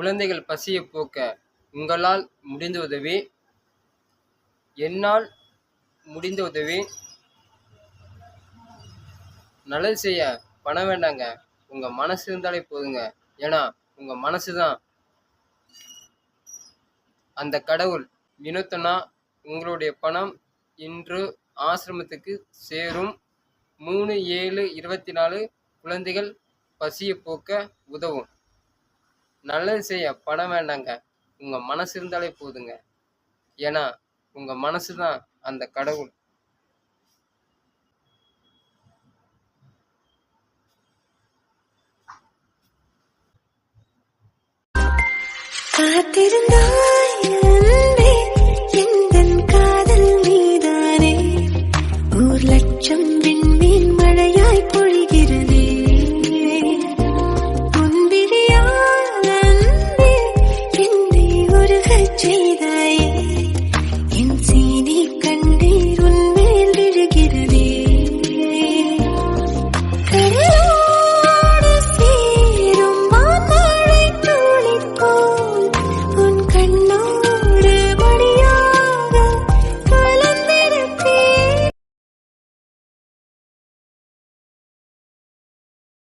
குழந்தைகள் பசியை போக்க உங்களால் முடிந்த உதவி. என்னால் முடிந்த உதவி. நல்லது செய்ய பணம் வேண்டாங்க. உங்கள் மனசு இருந்தாலே போதுங்க. ஏன்னா உங்கள் மனசு தான். அந்த கடவுள் வினோத்தனா உங்களுடைய பணம் இன்று ஆசிரமத்துக்கு சேரும். மூணு ஏழு இருபத்தி நாலு குழந்தைகள் பசியை போக்க உதவும். நல்லது செய்ய படம் வேண்டாங்க. உங்க மனசு இருந்தாலே போதுங்க. ஏன்னா உங்க மனசு தான் அந்த கடவுள். காத்திருந்தா 记得